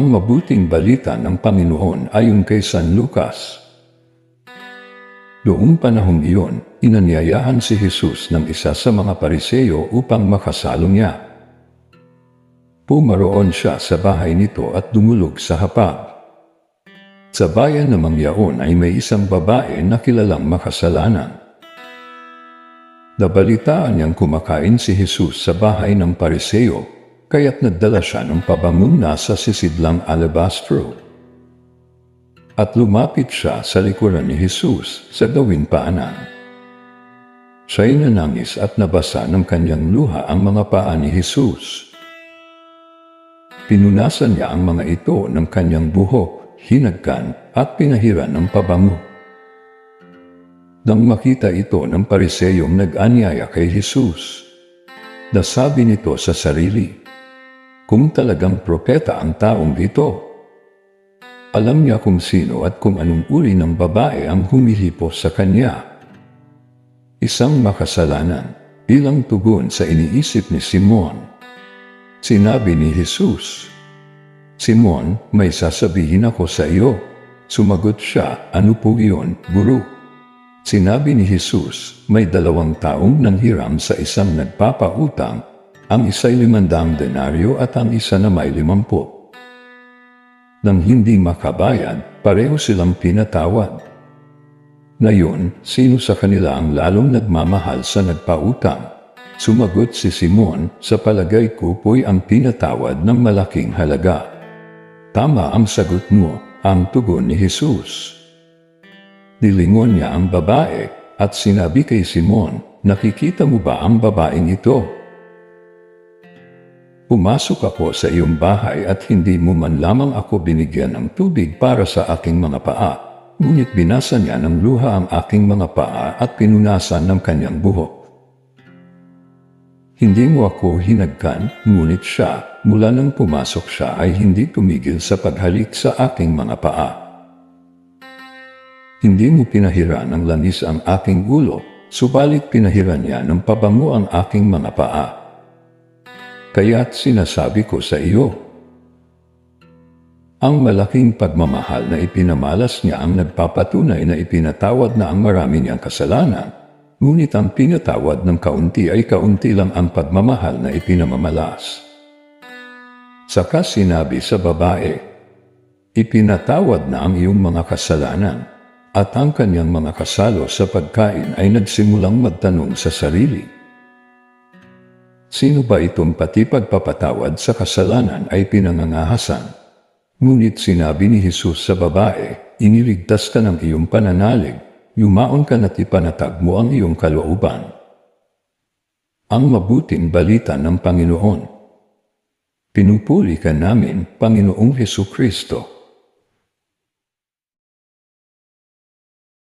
Ang mabuting balita ng Panginoon ayon kay San Lucas. Noong panahong iyon, inanyayahan si Jesus ng isa sa mga pariseyo upang makasalo niya. Pumaroon siya sa bahay nito at dumulog sa hapag. Sa bayan namang yaon ay may isang babae na kilalang makasalanan. Nabalitaan niyang kumakain si Jesus sa bahay ng pariseyo kaya't nagdala siya ng pabangong nasa sisidlang alabastro. At lumapit siya sa likuran ni Jesus sa gawin paanan. Siya'y nanangis at nabasa ng kanyang luha ang mga paa ni Jesus. Pinunasan niya ang mga ito ng kanyang buhok, hinagkan at pinahiran ng pabango. Nang makita ito ng pariseyong nag-anyaya kay Jesus, nasabi nito sa sarili, kung talagang propeta ang taong ito. Alam niya kung sino at kung anong uri ng babae ang humihipo sa kanya. Isang makasalanan bilang tugon sa iniisip ni Simon. Sinabi ni Jesus, Simon, may sasabihin ako sa iyo. Sumagot siya, ano po iyon, guru? Sinabi ni Jesus, may dalawang taong nanghiram sa isang nagpapautang ang isa'y limandang denaryo at ang isa na may limampu. Nang hindi makabayad, pareho silang pinatawad. Ngayon, sino sa kanila ang lalong nagmamahal sa nagpautang? Sumagot si Simon, sa palagay ko po'y ang pinatawad ng malaking halaga. Tama ang sagot mo, ang tugon ni Jesus. Nilingon niya ang babae at sinabi kay Simon, nakikita mo ba ang babaeng ito? Pumasok ako sa iyong bahay at hindi mo man lamang ako binigyan ng tubig para sa aking mga paa. Ngunit binasa niya ng luha ang aking mga paa at pinunasan ng kanyang buhok. Hindi mo ako hinagkan, ngunit siya, mula nang pumasok siya ay hindi tumigil sa paghalik sa aking mga paa. Hindi mo pinahiran ng lanis ang aking ulo, subalit pinahiran niya ng pabango ang aking mga paa. Kaya't sinasabi ko sa iyo, ang malaking pagmamahal na ipinamalas niya ang nagpapatunay na ipinatawad na ang marami niyang kasalanan, ngunit ang pinatawad ng kaunti ay kaunti lang ang pagmamahal na ipinamamalas. Saka sinabi sa babae, ipinatawad na ang iyong mga kasalanan, at ang kanyang mga kasalo sa pagkain ay nagsimulang magtanong sa sarili, Sino ba itong pati pagpapatawad sa kasalanan ay pinangangahasan? Ngunit sinabi ni Jesus sa babae, iniligtas ka ng iyong pananalig, yumaon ka na't ipanatag mo ang iyong kalooban. Ang mabuting balita ng Panginoon. Pinupuli ka namin, Panginoong Heso Kristo.